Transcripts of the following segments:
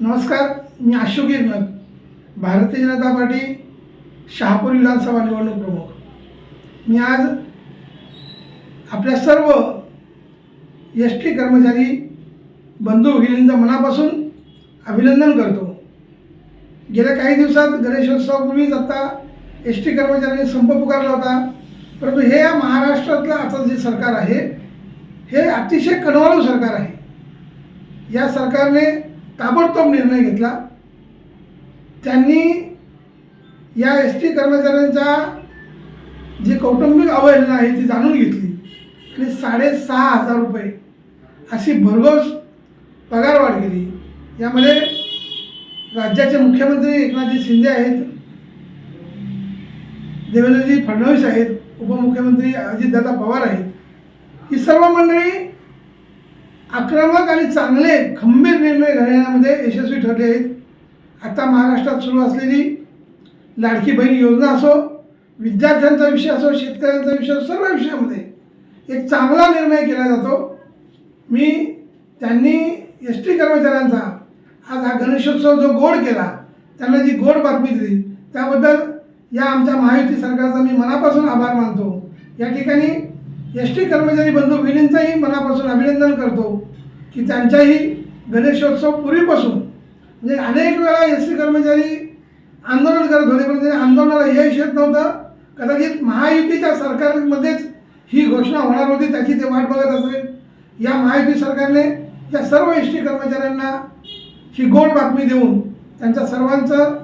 नमस्कार मी अशोक गिरनर भारतीय जनता पार्टी शहापूर विधानसभा निवडणूक प्रमुख. मी आज आपल्या सर्व एस टी कर्मचारी बंधू भगिनींचं मनापासून अभिनंदन करतो. गेल्या काही दिवसात गणेशोत्सवापूर्वीच आता एस टी कर्मचाऱ्यांनी संप पुकारला होता. परंतु हे या महाराष्ट्रातलं आता जे सरकार आहे हे अतिशय कणवाळू सरकार आहे. या सरकारने ताबडतोब निर्णय घेतला. त्यांनी या एस टी कर्मचाऱ्यांच्या जी कौटुंबिक अवहेलना आहे ती जाणून घेतली. आणि साडेसहा हजार रुपये अशी भरघोस पगारवाढ केली. यामध्ये राज्याचे मुख्यमंत्री एकनाथजी शिंदे आहेत. देवेंद्रजी फडणवीस आहेत. उपमुख्यमंत्री अजितदादा पवार आहेत. ही सर्व मंडळी आक्रमक आणि चांगले खंबीर निर्णय घेण्यामध्ये यशस्वी ठरले आहेत. आता महाराष्ट्रात सुरू असलेली लाडकी बहीण योजना असो विद्यार्थ्यांचा विषय असो शेतकऱ्यांचा विषय असो सर्व विषयामध्ये एक चांगला निर्णय केला जातो. मी त्यांनी एस टी कर्मचाऱ्यांचा आज हा गणेशोत्सव जो गोड केला त्यांना जी गोड बातमी दिली त्याबद्दल या आमच्या महायुती सरकारचा मी मनापासून आभार मानतो. या ठिकाणी एस टी कर्मचारी बंधू भगिनींचंही मनापासून अभिनंदन करतो की त्यांच्याही गणेशोत्सव पूर्वीपासून म्हणजे अनेक वेळा एस टी कर्मचारी आंदोलन करत होते पण त्यांनी आंदोलनाला यश येत नव्हतं. कदाचित महायुतीच्या सरकारमध्येच ही घोषणा होणार होती त्याची ते वाट बघत असेल. या महायुती सरकारने या सर्व एस टी कर्मचाऱ्यांना ही गोड बातमी देऊन त्यांच्या सर्वांचं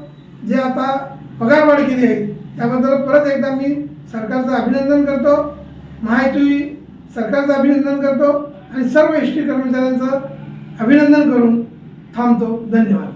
जे आता पगारवाढ केली आहे त्याबद्दल परत एकदा मी सरकारचं अभिनंदन करतो. महायुती सरकारचं अभिनंदन करतो आणि सर्व एस टी कर्मचाऱ्यांचं अभिनंदन करून थांबतो. धन्यवाद.